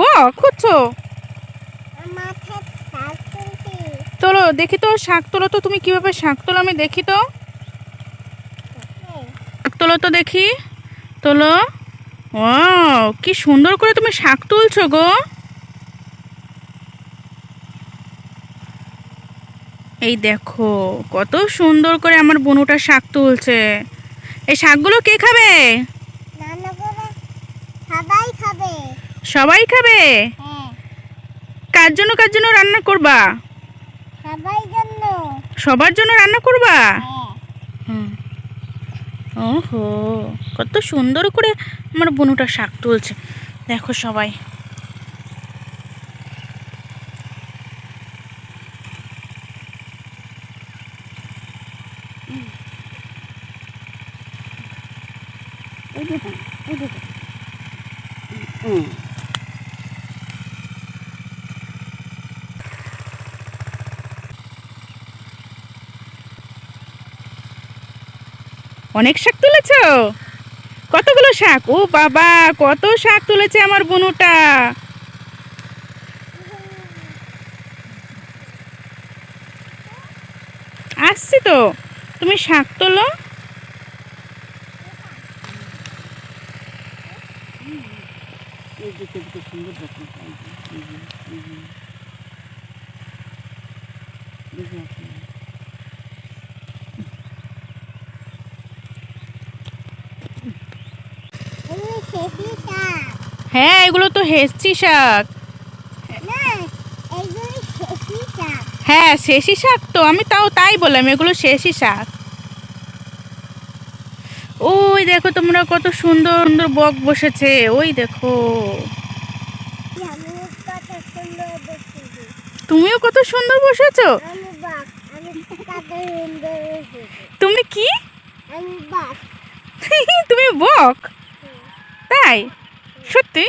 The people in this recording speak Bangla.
বক করছ মাথায় শাক তুলছি। তোলো দেখি তো শাক তোলো তো তুমি কীভাবে শাক তোলো আমি দেখি তো। তোলো তো দেখি তোলো। ও কি সুন্দর করে তুমি শাক তুলছো গো। এই দেখো কত সুন্দর করে আমার বনুটা শাক তুলছে। এই শাকগুলো কে খাবে রান্না করে সবাই খাবে সবাই খাবে? হ্যাঁ। কার জন্য কার জন্য রান্না করবা? সবার জন্য রান্না করবা? হ্যাঁ। ওহো কত সুন্দর করে আমার বনুটা শাক তুলছে। দেখো সবাই। অনেক শাক তুলেছো? কতগুলো শাক? ও বাবা, কত শাক তুলেছে আমার বনুটা। আসছি তো। তুমি শাক তোলো। এগুলো শেষি শাক হ্যাঁ এগুলো তো হেসছি শাক। হ্যাঁ শেষি শাক তো আমি তাও তাই বললাম এগুলো শেষি শাক। ওই দেখো তোমরা কত সুন্দর সুন্দর বক বসেছে ওই দেখো। তুমিও কত সুন্দর বসেছো? তুমি কি? তুমি বক? তাই? সত্যি?